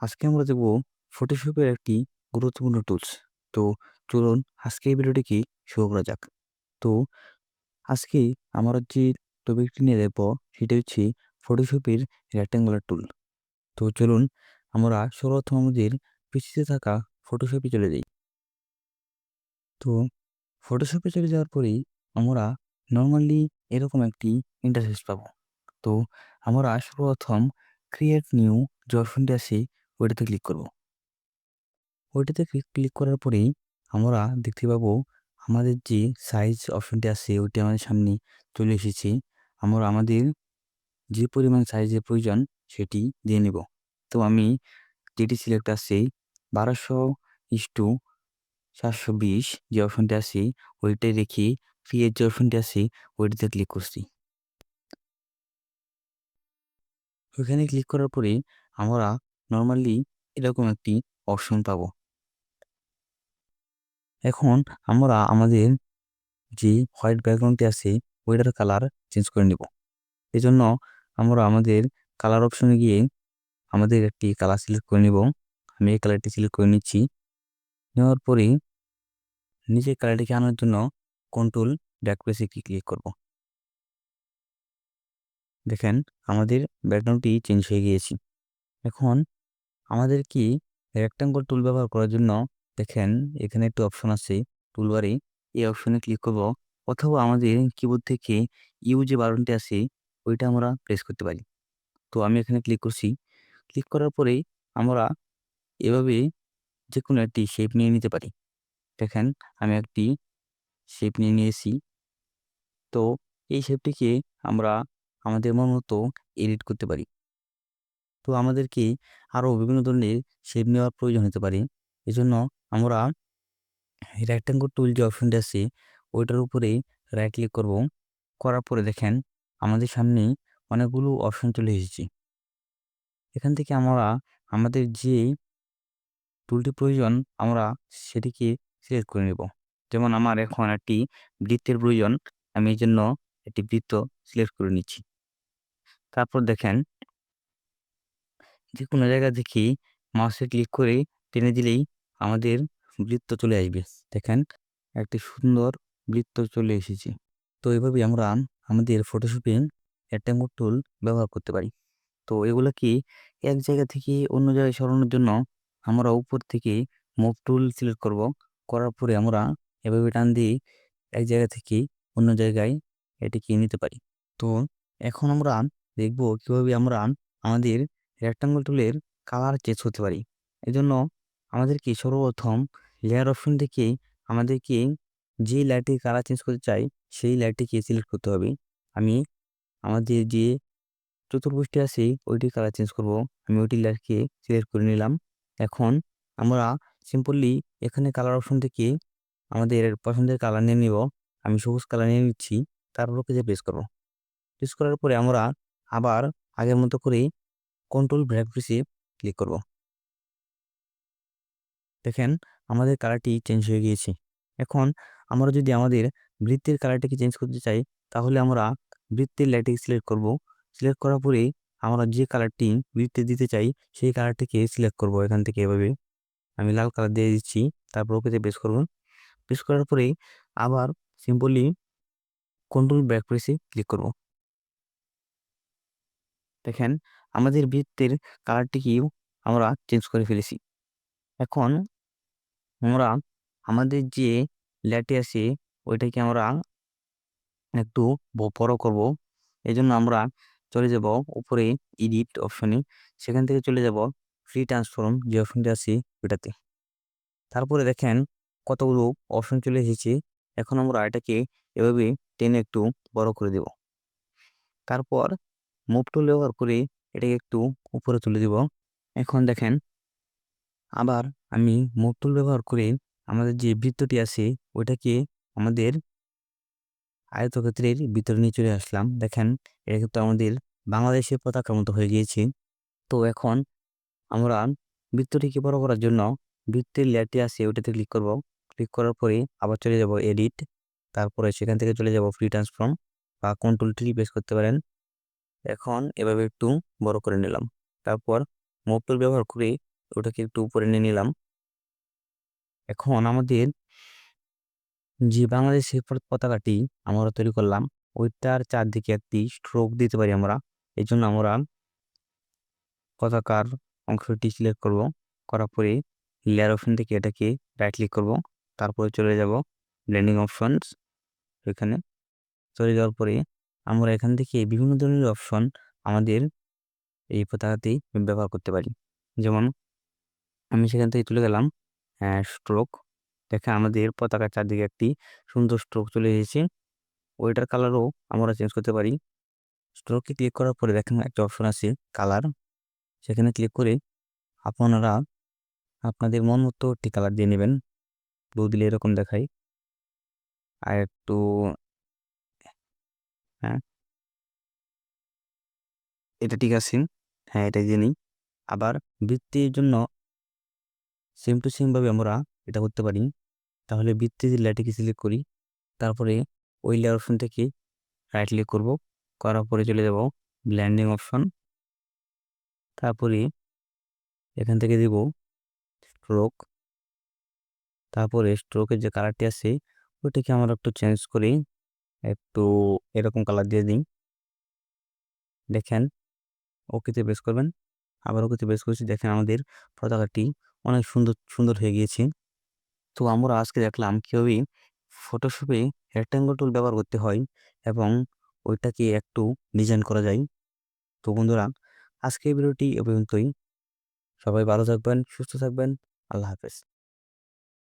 আজকে আমরা দেখব ফটোশপের একটি গুরুত্বপূর্ণ টুলস তো চলুন আজকে এই ভিডিওটিকে শুরু করা যাক। তো আজকে আমরা যে টপিকটি নিয়ে দেখব, সেটা হচ্ছে ফটোশপের রেক্ট্যাঙ্গুলার টুল তো চলুন আমরা সর্বপ্রথম আমাদের পিসিতে থাকা ফটোশপে চলে যাই। তো ফটোশপে চলে যাওয়ার পরেই আমরা নর্মালি এরকম একটি ইন্টারফেস পাবো। তো আমরা সর্বপ্রথম ক্রিয়েট নিউ অপশনটি আছে ওইটাতে ক্লিক করব। ওইটাতে ক্লিক করার পরেই আমরা দেখতে পাবো আমাদের যে সাইজ অপশনটি আছে, ওইটি আমাদের সামনে চলে এসেছে। আমরা আমাদের যে পরিমাণ সাইজের প্রয়োজন সেটি দিয়ে নেব। তো আমি যেটি সিলেক্ট আছে, বারোশো ইস্টু চারশো বিশ যে অপশনটি আছে ওইটাই রেখে ক্রিয়েট যে অপশনটি আছে, ওইটাতে ক্লিক করছি। ওইখানে ক্লিক করার পরে আমরা নর্মালি এরকম একটি অপশন পাবো। এখন আমরা আমাদের যে হোয়াইট ব্যাকগ্রাউন্ডটি আছে, ওইটার কালার চেঞ্জ করে নেব। এই জন্য আমরা আমাদের কালার অপশনে গিয়ে আমাদের একটি কালার সিলেক্ট করে নেব। আমি এই কালারটি সিলেক্ট করে নিচ্ছি। নেওয়ার পরে নিজের কালারটিকে আনার জন্য কন্ট্রোল ব্যাক প্রেসে ক্লিক করব। দেখেন, আমাদের ব্যাকগ্রাউন্ডটি চেঞ্জ হয়ে গিয়েছে। এখন আমাদের কি রেক্টাঙ্গল টুল ব্যবহার করার জন্য দেখেন এখানে একটি অপশন আছে টুলবারে এই অপশনে ক্লিক করব অথবা আমাদের কিবোর্ড থেকে ইউ যে বাটনটি আছে ওইটা আমরা প্রেস করতে পারি। তো আমি এখানে ক্লিক করছি। ক্লিক করার পরে আমরা এভাবে যে কোনো একটি শেপ নিয়ে নিতে পারি। দেখেন আমি একটি শেপ নিয়ে নিয়েছি। তো এই শেপটিকে আমরা আমাদের মন মতো এডিট করতে পারি। তো আমাদেরকে আরও বিভিন্ন ধরনের শেপ নেওয়ার প্রয়োজন হতে পারে। এজন্য আমরা রেক্ট্যাঙ্গল টুল যে অপশনটি আছে, ওইটার উপরে রাইট ক্লিক করব। করার পরে দেখেন আমাদের সামনে অনেকগুলো অপশন চলে এসেছে। এখান থেকে আমরা, আমাদের যে টুলটি প্রয়োজন, আমরা সেটিকে সিলেক্ট করে নেব। যেমন আমার এখন একটি বৃত্তের প্রয়োজন, আমি এই জন্য একটি বৃত্ত সিলেক্ট করে নিচ্ছি। তারপর দেখেন যে কোনো জায়গা দেখি মাউসে ক্লিক করে টেনে দিলেই আমাদের বৃত্ত চলে আসবে। দেখেন, একটি সুন্দর বৃত্ত চলে এসেছে। তো এভাবে আমরা আমাদের ফটোশপে রেক্ট্যাঙ্গল টুল ব্যবহার করতে পারি। তো এগুলো কি এক জায়গা থেকে অন্য জায়গায় সরানোর জন্য আমরা উপর থেকে মুভ টুল সিলেক্ট করব। করার পরে আমরা এভাবে টান দিয়ে এক জায়গা থেকে অন্য জায়গায় এটিকে নিতে পারি। তো এখন আমরা দেখব কীভাবে আমরা আমাদের রেক্টাঙ্গল টুলের কালার চেঞ্জ হতে পারি। এই জন্য আমাদেরকে সর্বপ্রথম লেয়ার অপশন থেকে আমাদেরকে যে লাইটের কালার চেঞ্জ করতে চাই, সেই লাইটটিকে সিলেক্ট করতে হবে। আমি আমাদের যে চতুর্ভুজটি আছে ওইটি কালার চেঞ্জ করব। আমি ওইটি লাইটকে সিলেক্ট করে নিলাম। এখন আমরা সিম্পলি এখানে কালার অপশন থেকে আমাদের পছন্দের কালার নিয়ে নিব। আমি সবুজ কালার নিয়ে নিচ্ছি, তারপর যে প্রেস করব। প্রেস করার পরে আমরা আবার আগের মতো করে কন্ট্রোল ব্র্যাক প্রেসে ক্লিক করব। দেখেন, আমাদের কালারটি চেঞ্জ হয়ে গিয়েছে। এখন আমরা যদি আমাদের বৃত্তের কালারটিকে চেঞ্জ করতে চাই, তাহলে আমরা বৃত্তের লাইটটিকে সিলেক্ট করব। সিলেক্ট করার পরে আমরা যে কালারটি বৃত্তে দিতে চাই, সেই কালারটিকে সিলেক্ট করব এখান থেকে এভাবে। আমি লাল কালার দিয়ে দিচ্ছি, তারপর ওকেতে প্রেস করব। প্রেস করার পরে আবার সিম্পলি কন্ট্রোল ব্যাক প্রেসে ক্লিক করব। দেখেন আমাদের বৃত্তের কালারটিকেও আমরা চেঞ্জ করে ফেলেছি। এখন আমরা আমাদের যে ল্যাটে আছে, ওইটাকে আমরা একটু বড় করব। এই জন্য আমরা চলে যাব উপরে এডিট অপশনে সেখান থেকে চলে যাব ফ্রি ট্রান্সফর্ম যে অপশনটা আছে ওইটাতে। তারপরে দেখেন কতগুলো অপশন চলে এসেছে। এখন আমরা এটাকে এভাবে টেনে একটু বড় করে দেব। তারপর মুভ টুল ব্যবহার করে এটাকে একটু উপরে তুলে দিব। এখন দেখেন, আবার আমি টুল ব্যবহার করে আমাদের যে বৃত্তটি আছে, ওইটাকে আমাদের আয়তক্ষেত্রের ভিতরে নিয়ে চলে আসলাম। দেখেন, এটা কিন্তু আমাদের বাংলাদেশের পতাকার মতো হয়ে গিয়েছে। তো এখন আমরা বৃত্তটিকে বড় করার জন্য বৃত্তের লেয়ারটি আছে, ওইটাতে ক্লিক করব। ক্লিক করার পরে আবার চলে যাব এডিট। তারপরে সেখান থেকে চলে যাব ফ্রি ট্রান্সফর্ম বা কন্ট্রোল টি প্রেস করতে পারেন। এখন এভাবে একটু বড় করে নিলাম। তারপর মুভ টুল ব্যবহার করে ওটাকে একটু উপরে নিয়ে নিলাম। এখন আমাদের যে বাংলাদেশের পতাকাটি আমরা তৈরি করলাম, ওইটার চারদিকে একটি স্ট্রোক দিতে পারি আমরা। এই জন্য আমরা পতাকার অংশটি সিলেক্ট করব। করার পরে লেয়ার অপশন থেকে এটাকে রাইট ক্লিক করব। তারপরে চলে যাব ব্লেন্ডিং অপশনস এখানে চলে যাওয়ার পরে আমরা এখান থেকে বিভিন্ন ধরনের অপশন আমাদের এই পতাকাতেই ব্যবহার করতে পারি। যেমন, আমি সেখান থেকে তুলে গেলাম স্ট্রোক দেখে আমাদের পতাকার চারদিকে একটি সুন্দর স্ট্রোক চলে এসেছে। ওইটার কালারও আমরা চেঞ্জ করতে পারি। স্ট্রোকে ক্লিক করার পরে দেখেন একটা অপশন আছে কালার সেখানে ক্লিক করে আপনারা আপনাদের মন মতো একটি কালার দিয়ে নেবেন। ব্লু দিলে এরকম দেখায়। আর একটু হ্যাঁ। এটা ঠিক আছে। হ্যাঁ এটা নিই আবার বৃত্তির জন্য সেম টু সেম ভাবে আমরা এটা করতে পারি। তাহলে বৃত্তি লেয়ারটিকে সিলেক্ট করি, তারপরে ওই লেয়ার অপশন থেকে রাইট ক্লিক করব। করার পরে চলে যাব ব্ল্যান্ডিং অপশন তারপরে এখান থেকে দিব স্ট্রোক তারপরে স্ট্রোকের যে কালারটি আছে, ওইটাকে আমরা একটু চেঞ্জ করি। একটু এরকম কালার দিয়ে দিই। দেখেন, ওকেতে বেস করবেন। আবার ওকেতে বেস করেছি, দেখেন আমাদের পতাকাটি অনেক সুন্দর সুন্দর হয়ে গিয়েছে। তো আমরা আজকে দেখলাম কীভাবে ফটোশপে রেক্ট্যাঙ্গল টুল ব্যবহার করতে হয় এবং ওইটাকে একটু ডিজাইন করা যায়। তো বন্ধুরা আজকের ভিডিওটি এ পর্যন্তই। সবাই ভালো থাকবেন, সুস্থ থাকবেন। আল্লাহ হাফেজ।